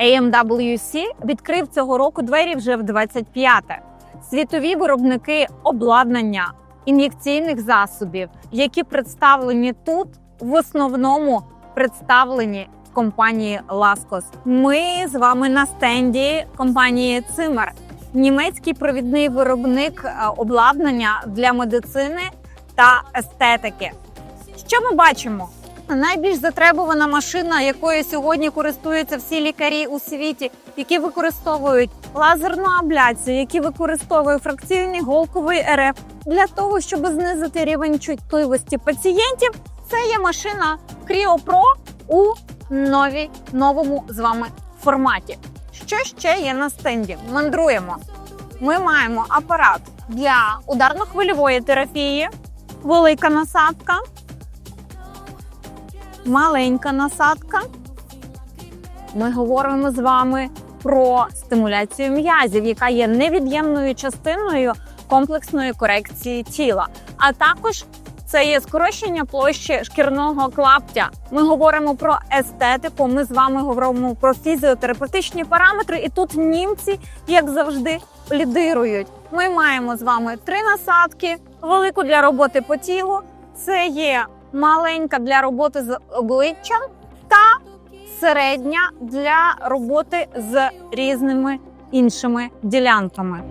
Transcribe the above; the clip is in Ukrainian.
AMWC відкрив цього року двері вже в 25-те. Світові виробники обладнання ін'єкційних засобів, які представлені тут, в основному представлені компанії Ласкос. Ми з вами на стенді компанії Цимер, німецький провідний виробник е, обладнання для медицини та естетики. Що ми бачимо? Найбільш затребувана машина, якою сьогодні користуються всі лікарі у світі, які використовують лазерну абляцію, які використовують фракційний голковий РФ для того, щоб знизити рівень чутливості пацієнтів. Це є машина Creo Pro у новій новому з вами форматі. Що ще є на стенді? Мандруємо. Ми маємо апарат для ударно-хвильової терапії, велика насадка, маленька насадка. Ми говоримо з вами про стимуляцію м'язів, яка є невід'ємною частиною комплексної корекції тіла. А також це є скорочення площі шкірного клаптя. Ми говоримо про естетику. Ми з вами говоримо про фізіотерапевтичні параметри, і тут німці, як завжди, лідирують. Ми маємо з вами три насадки: велику для роботи по тілу. Це є маленька для роботи з обличчям та середня для роботи з різними іншими ділянками.